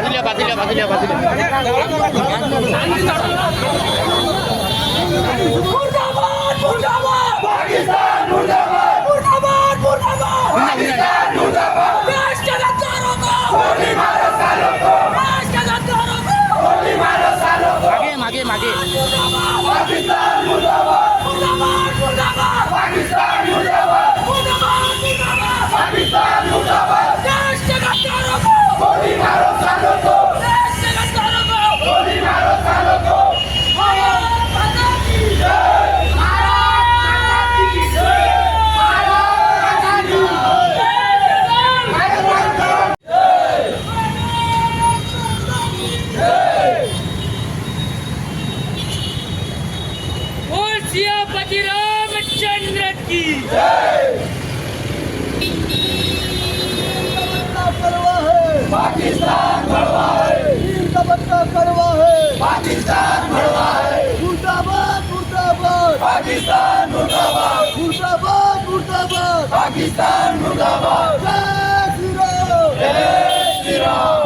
बाजूला बाजूला बाजूला बाजूला मुर्दाबाद मुर्दाबाद पाकिस्तान मुर्दाबाद मुर्दाबाद मुर्दाबाद देश के गद्दारों को गोली मारो सालों को देश के गद्दारों को गोली मारो सालों को मागे मागे मागे पाकिस्तान सियापति रामचंद्र की। पाकिस्तान भड़वा है चीन का बच्चा है पाकिस्तान भड़वा है मुर्दाबाद। मुर्दाबाद पाकिस्तान मुर्दाबाद मुर्दाबाद मुर्दाबाद पाकिस्तान मुर्दाबाद जय श्री राम। जय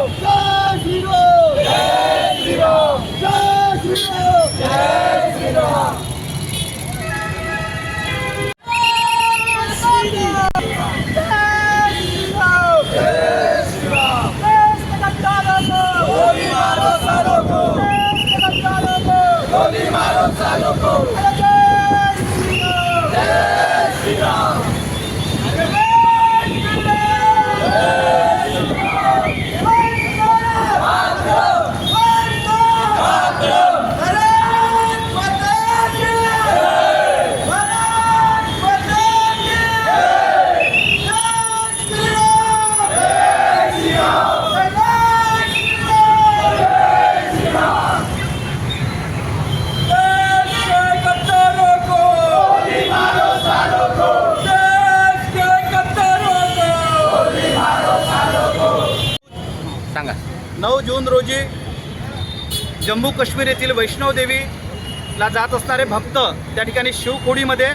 रोजी जम्मू काश्मीर येथील वैष्णवदेवीला जात असणारे भक्त त्या ठिकाणी शिवखोडीमध्ये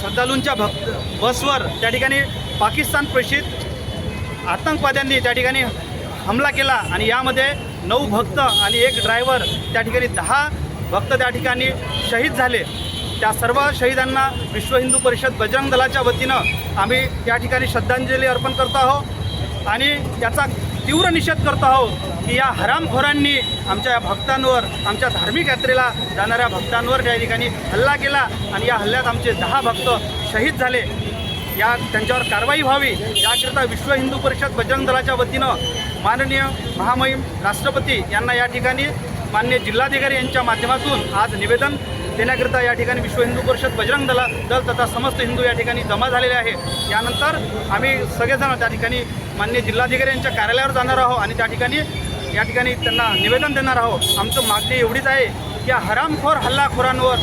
श्रद्धालूंच्या भक्त बसवर त्या ठिकाणी पाकिस्तान प्रेषित आतंकवाद्यांनी त्या ठिकाणी हमला केला आणि यामध्ये नऊ भक्त आणि एक ड्रायव्हर त्या ठिकाणी दहा भक्त त्या ठिकाणी शहीद झाले. त्या सर्व शहीदांना विश्व हिंदू परिषद बजरंग दलाच्या वतीनं आम्ही त्या ठिकाणी श्रद्धांजली अर्पण करतो आहोत आणि त्याचा तीव्र निषेध करतो आहोत की या हरामखोरांनी आमच्या या भक्तांवर आमच्या धार्मिक यात्रेला जाणाऱ्या भक्तांवर त्या ठिकाणी हल्ला केला आणि या हल्ल्यात आमचे दहा भक्त शहीद झाले. या त्यांच्यावर कारवाई व्हावी याकरिता विश्व हिंदू परिषद बजरंग दलाच्या वतीनं माननीय महामहिम राष्ट्रपती यांना या ठिकाणी मान्य जिल्हाधिकारी यांच्या माध्यमातून आज निवेदन देण्याकरिता या ठिकाणी विश्व हिंदू परिषद बजरंग दला दल तथा समस्त हिंदू या ठिकाणी जमा झालेले आहे. यानंतर आम्ही सगळेजण त्या ठिकाणी मान्य जिल्हाधिकारी यांच्या कार्यालयावर जाणार आहोत आणि त्या ठिकाणी या ठिकाणी त्यांना निवेदन देणार आहोत. आमचं मागणी एवढीच आहे की या हरामखोर हल्लाखोरांवर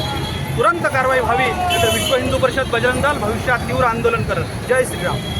तुरंत कारवाई व्हावी तर विश्व हिंदू परिषद बजरंग दल भविष्यात तीव्र आंदोलन करत जय श्रीराम.